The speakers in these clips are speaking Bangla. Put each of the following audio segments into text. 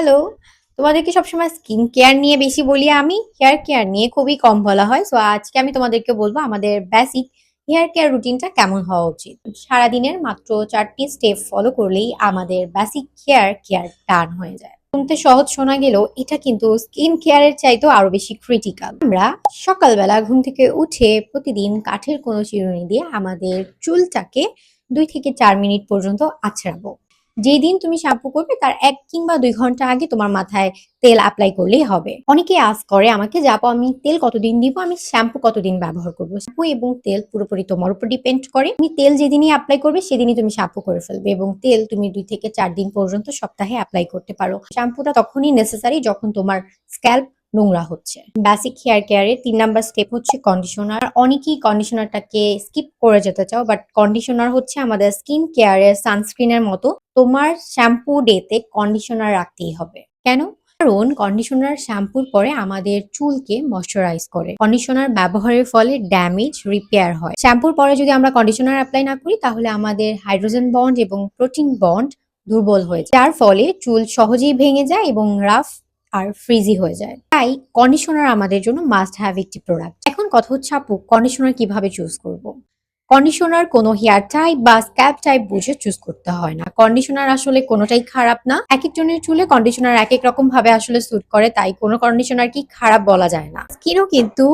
হ্যালো তোমাদেরকে সবসময় স্কিন কেয়ার নিয়ে বেশি বলি আমি। হেয়ার কেয়ার নিয়ে খুবই কম বলা হয়। সো আজকে আমি তোমাদেরকে বলব আমাদের বেসিক হেয়ার কেয়ার রুটিনটা কেমন হওয়া উচিত? সারাদিনের মাত্র চারটি স্টেপ ফলো করলেই আমাদের বেসিক হেয়ার কেয়ার টান হয়ে যায়। শুনতে সহজ শোনা গেলেও এটা কিন্তু স্কিন কেয়ারের চাইতেও আরও বেশি ক্রিটিক্যাল আমরা সকালবেলা ঘুম থেকে উঠে প্রতিদিন কাঠের কোনো চিরুনি দিয়ে আমাদের চুলটাকে দুই থেকে চার মিনিট পর্যন্ত আছড়াবো। যেই দিন তুমি শ্যাম্পু করবে, তার এক কিংবা দুই ঘণ্টা আগে তোমার মাথায় তেল অ্যাপ্লাই করলেই হবে। অনেকে আস করে আমাকে যাব আমি তেল কতদিন দিব? আমি শ্যাম্পু কতদিন ব্যবহার করব? শ্যাম্পু এবং তেল পুরোপুরি তোমার উপর ডিপেন্ড করে। তুমি তেল যেদিনই অ্যাপ্লাই করবে, সেদিনই তুমি শ্যাম্পু করে ফেলবে এবং তেল তুমি দুই থেকে চার দিন পর্যন্ত সপ্তাহে অ্যাপ্লাই করতে পারো। শ্যাম্পুটা তখনই নেসেসারি যখন তোমার স্ক্যাল্প নোংরা হচ্ছে। বেসিক হেয়ার কেয়ারের তিন নাম্বার স্টেপ হচ্ছে কন্ডিশনার অনেকেই কন্ডিশনারটাকে স্কিপ করে যেতে চাও বাট কন্ডিশনার হচ্ছে আমাদের স্কিন কেয়ারের সানস্ক্রিনের মতো। তোমার শ্যাম্পু ডেতে কন্ডিশনার রাখতেই হবে। কেন? কারণ কন্ডিশনার শ্যাম্পুর পরে আমাদের চুলকে ময়শ্চারাইজ করে। কন্ডিশনার ব্যবহারের ফলে ড্যামেজ রিপেয়ার হয়। শ্যাম্পুর পরে যদি আমরা কন্ডিশনার অ্যাপ্লাই না করি, তাহলে আমাদের হাইড্রোজেন বন্ড এবং প্রোটিন বন্ড দুর্বল হয়ে যায়। যার ফলে চুল সহজেই ভেঙে যায় এবং রাফ আর ফ্রিজি হয়ে যায়। তাই কন্ডিশনার আমাদের জন্য মাস্ট হ্যাভ একটি প্রোডাক্ট এখন কথা হচ্ছে, আপু কন্ডিশনার কীভাবে চুজ করব। কন্ডিশনার কোনো হেয়ার টাইপ বা স্ক্যাপ টাইপ বুঝে চুজ করতে হয় না। কন্ডিশনার আসলে কোনোটাই খারাপ না। এক একজনের চুলে কন্ডিশনার এক এক রকম ভাবে আসলে স্যুট করে, তাই কোনো কন্ডিশনার কি খারাপ বলা যায় না। স্কিনও কিন্তু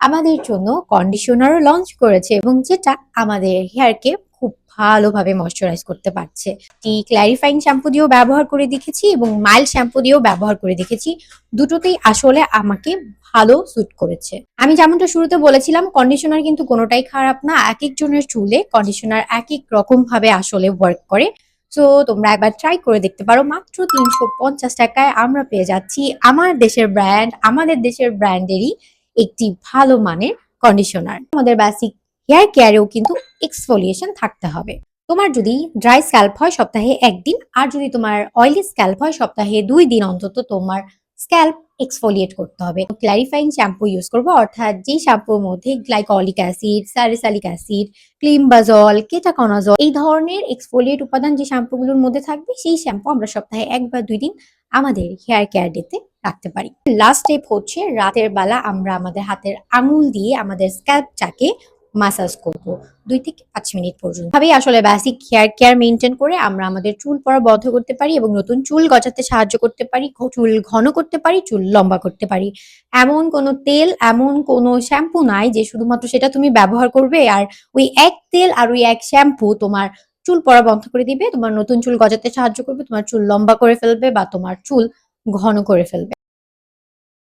আমাদের জন্য কন্ডিশনারও লঞ্চ করেছে এবং যেটা আমাদের হেয়ারকে খুব ভালোভাবে ময়শ্চারাইজ করতে পারছে। টি ক্ল্যারিফাইং শ্যাম্পু দিয়েও ব্যবহার করে দেখেছি এবং মাইল্ড শ্যাম্পু দিয়েও ব্যবহার করে দেখেছি। দুটোতেই আসলে আমাকে ভালো স্যুট করেছে। আমি যেমনটা শুরুতে বলেছিলাম কন্ডিশনার কিন্তু কোনোটাই খারাপ না। এক একজনের চুলে কন্ডিশনার এক এক রকম ভাবে আসলে ওয়ার্ক করে। সো তোমরা একবার ট্রাই করে দেখতে পারো। মাত্র তিনশো পঞ্চাশ টাকায় আমরা পেয়ে যাচ্ছি আমার দেশের ব্র্যান্ড আমাদের দেশের ব্র্যান্ডেরই একটি ভালো মানের কন্ডিশনার আমাদের বেসিক হেয়ার কেয়ারেও কিন্তু এক্সফোলিয়েশন থাকতে হবে। তোমার যদি ড্রাই স্ক্যাল্প হয় সপ্তাহে একদিন, আর যদি তোমার অয়েলি স্ক্যাল্প হয় সপ্তাহে দুই দিন অন্তত তোমার স্ক্যাল্প এক্সফোলিয়েট করতে হবে। ক্লারিফাইং শ্যাম্পু ইউজ করব, অর্থাৎ যেই শ্যাম্পুর মধ্যে glycolic acid salicylic acid climbazole ketoconazole এই ধরনের এক্সফোলিয়েট উপাদান যে শ্যাম্পুগুলোর মধ্যে থাকবে, সেই শ্যাম্পু আমরা সপ্তাহে এক বা দুই দিন আমাদের হেয়ার কেয়ার ডেতে রাখতে পারি। লাস্ট স্টেপ হচ্ছে রাতের বেলা আমরা আমাদের হাতের আঙুল দিয়ে আমাদের স্ক্যাল্পটাকে মাসাজ করব। দুই থেকে পাঁচ মিনিট পর্যন্ত। ভাবেই আসলে বেসিক হেয়ার কেয়ার মেনটেন করে আমরা আমাদের চুল পড়া বন্ধ করতে পারি এবং নতুন চুল গজাতে সাহায্য করতে পারি চুল ঘন করতে পারি, চুল লম্বা করতে পারি। এমন কোনো তেল, এমন কোনো শ্যাম্পু নাই যে শুধুমাত্র সেটা তুমি ব্যবহার করবে আর ওই এক তেল আর ওই এক শ্যাম্পু তোমার চুল পড়া বন্ধ করে দিবে, তোমার নতুন চুল গজাতে সাহায্য করবে, তোমার চুল লম্বা করে ফেলবে বা তোমার চুল ঘন করে ফেলবে।